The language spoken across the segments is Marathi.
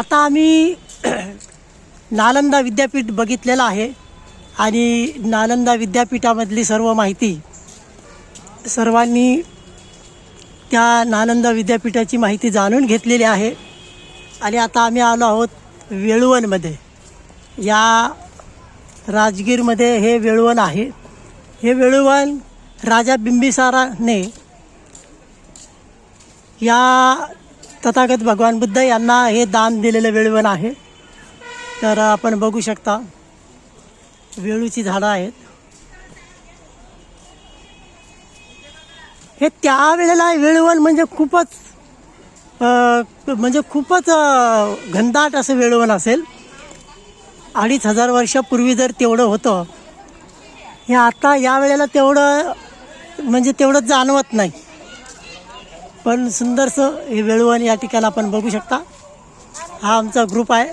आता आम्ही नालंदा विद्यापीठ बघितलेलं आहे आणि नालंदा विद्यापीठामधली सर्व माहिती सर्वांनी त्या नालंदा विद्यापीठाची माहिती जाणून घेतलेली आहे. आणि आता आम्ही आलो आहोत वेळुवनमध्ये. या राजगीरमध्ये हे वेळुवन आहे. हे वेळुवन राजा बिंबिसाराने या तथागत भगवान बुद्ध यांना हे दान दिलेलं वेळवण आहे. तर आपण बघू शकता वेळूची झाडं आहेत. हे त्यावेळेला वेळवण म्हणजे खूपच म्हणजे खूपच घनदाट असं वेळवण असेल. अडीच हजार वर्षापूर्वी जर तेवढं होतं हे आता या वेळेला तेवढं म्हणजे तेवढं जाणवत नाही. पण सुंदरसं हे वेळुवण या ठिकाणी आपण बघू शकता. हा आमचा ग्रुप आहे.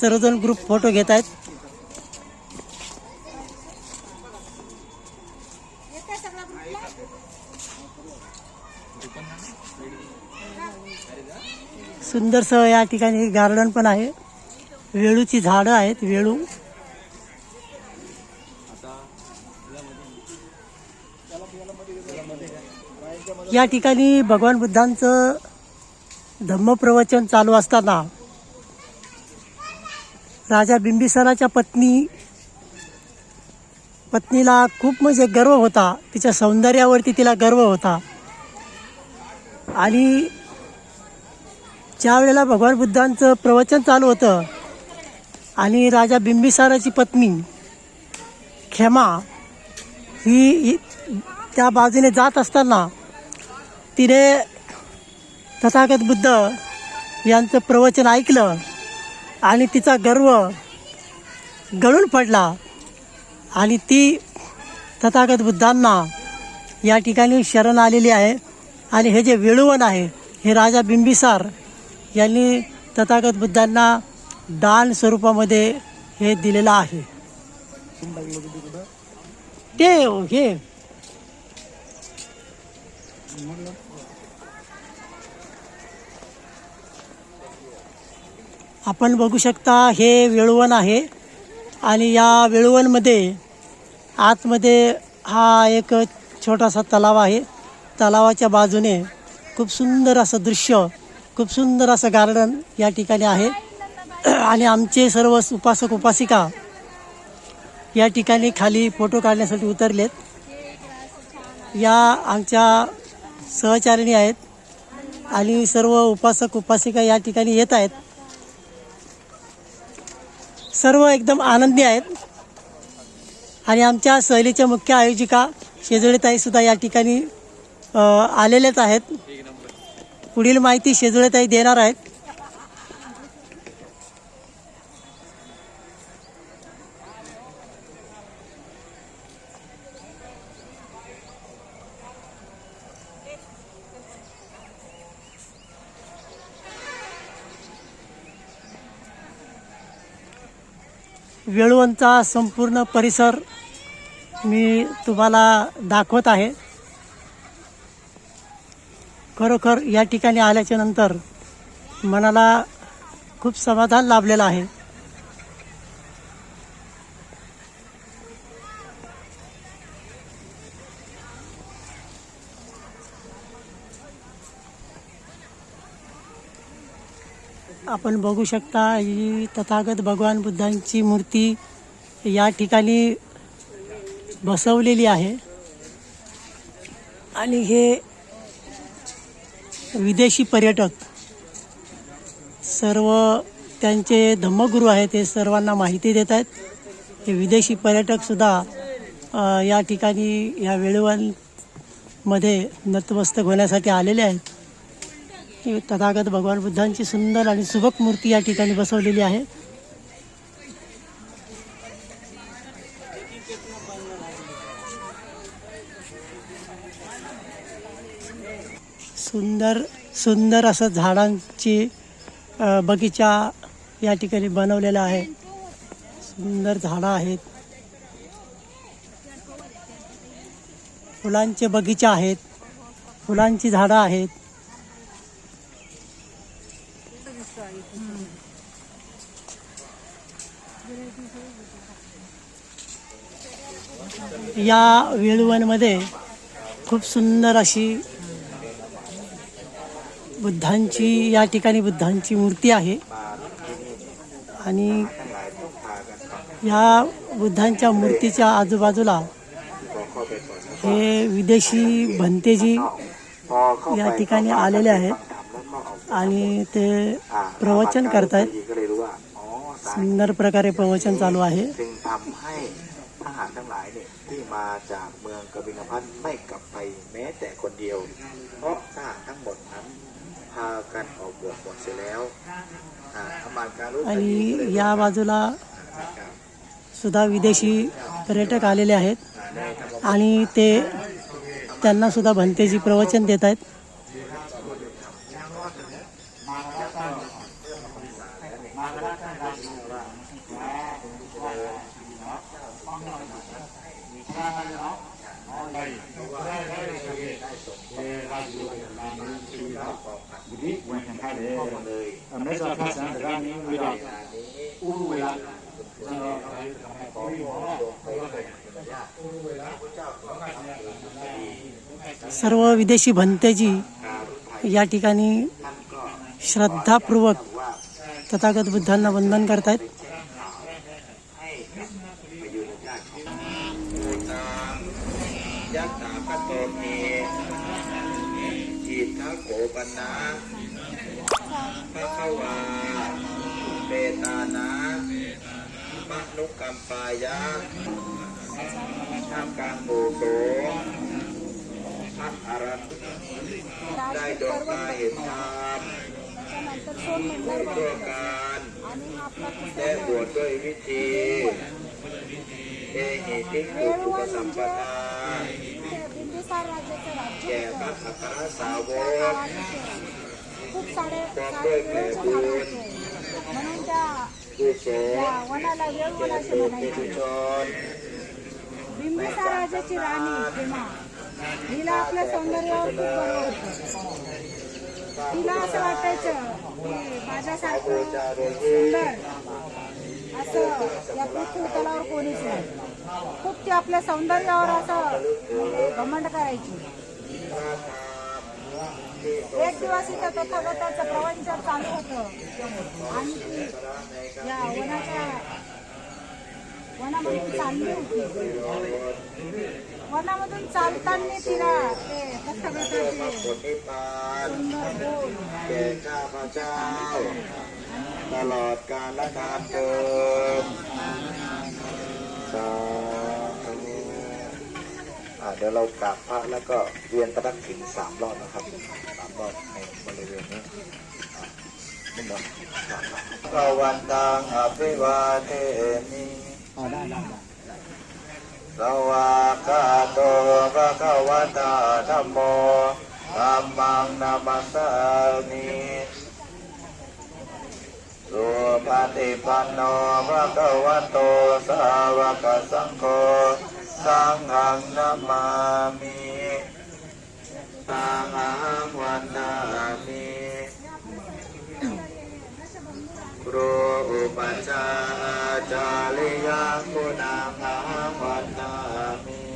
सर्वजण ग्रुप फोटो घेत आहेत. सुंदरसं या ठिकाणी गार्डन पण आहे. वेळूची झाडं आहेत वेळू. या ठिकाणी भगवान बुद्धांचं धम्मप्रवचन चालू असताना राजा बिंबिसाराच्या पत्नी पत्नीला खूप म्हणजे गर्व होता. तिच्या सौंदर्यावरती तिला गर्व होता. आणि ज्या वेळेला भगवान बुद्धांचं प्रवचन चालू होतं आणि राजा बिंबिसाराची पत्नी खेमा ही ही त्या बाजूने जात असताना तिने तथागत बुद्ध यांचं प्रवचन ऐकलं आणि तिचा गर्व गळून पडला. आणि ती तथागत बुद्धांना या ठिकाणी शरण आलेली आहे. आणि हे जे वेळुवन आहे हे राजा बिंबिसार यांनी तथागत बुद्धांना दान स्वरूपामध्ये हे दिलेलं आहे. ते हे आपण बघू शकता हे वेळुवन आहे आणि या वेळवणमध्ये आतमध्ये हा एक छोटासा तलाव आहे. तलावाच्या बाजूने खूप सुंदर असं दृश्य खूप सुंदर असं गार्डन या ठिकाणी आहे. आणि आमचे सर्व उपासक उपासिका या ठिकाणी खाली फोटो काढण्यासाठी उतरलेत. या आमच्या सहचारिणी आहेत आणि सर्व उपासक उपासिका या ठिकाणी येत आहेत. सर्व एकदम आनंदी आहेत. आणि आमच्या सहलीच्या मुख्य आयोजिका शेजुळेताईसुद्धा या ठिकाणी आलेल्याच आहेत. पुढील माहिती शेजुळेताई देणार आहेत. वेळवंचा संपूर्ण परिसर मी तुम्हाला दाखवत आहे. खरोखर या ठिकाणी आल्याच्यानंतर मनाला खूप समाधान लाभलेलं आहे. आपण बघू शकता ही तथागत भगवान बुद्धांची मूर्ती या ठिकाणी बसवलेली आहे. आणि हे विदेशी पर्यटक सर्व त्यांचे धम्मगुरू आहेत हे सर्वांना माहिती देत आहेत. हे विदेशी पर्यटकसुद्धा या ठिकाणी या वेळेवांमध्ये नतमस्तक होण्यासाठी आलेले आहेत. की तथागत भगवान बुद्धांची सुंदर आणि सुबक मूर्ती या ठिकाणी बसवलेली आहे. सुंदर सुंदर असं झाडांची बगीचा या ठिकाणी बनवलेला आहे. सुंदर झाडं आहेत. फुलांचे बगीचा आहेत. फुलांची झाडं आहेत. या वेळुवनमध्ये खूप सुंदर अशी बुद्धांची या ठिकाणी बुद्धांची मूर्ती आहे. आणि या बुद्धांच्या मूर्तीच्या आजूबाजूला हे विदेशी भंतेजी या ठिकाणी आलेले आहेत आणि ते प्रवचन करतायत. सुंदर प्रकारे प्रवचन चालू आहे จึงทำให้ทหารทั้งหลายเนี่ยที่มาจากเมืองกบิลพัทไม่กลับไปแม้แต่คนเดียว เพราะทหารทั้งหมดนั้นพากันออกบวชหมดเสียแล้วอ่าอำมาตย์การรู้ आणि या बाजूला सुद्धा विदेशी पर्यटक आलेले आहेत आणि ते त्यांना सुद्धा भंतेजी प्रवचन देत आहेत Mesa सर्व विदेशी भंतेजी या ठिकाणी श्रद्धापूर्वक तथागत बुद्धांना वंदन करतायत. ปันนะพระเขาวาเปตานะมนุกัมปายะท่ามกลางโบโสพระอรันได้ดวงตาเห็นธรรมผู้ตัวมการได้บวชด้วยวิธีเอหิติปุปสัมปทา बिंबिसार राज्याचे राज्य खूप म्हणून त्या वनाला असे म्हणायचे बिंबिसार राजाची राणी हेमा. हिला आपल्या सौंदर्यावर खूप गर्व होतं. तिला असं वाटायचं की माझ्यासारखं सुंदर असं या पृथ्वी तलावर कोणीच नाही. खूप ती आपल्या सौंदर्यावर असं घमंड करायची. एक दिवस इथं तथागताचं प्रवंचन चालू होत. आणि ती या वनाच्या वनामधून चालली होती. वनामधून चालताना तिला ते तथागताचे सुंदर बोल आणि เจ้าเดี๋ยวเรากราบพระแล้วก็เวียนประดักขิงสามรอบนะครับสามรอบในบริเวณนี้นี่เนะกวันตังอภิวาเทมิสวากาโตภะคะวตาธัมโมธัมมังนามัสสามิ สุปฏิปันโนพระคะวโตสาวกสังโฆสังฆนามามิสังอวันนามิครูอุปัชจายจาริยคุณางวันนามิ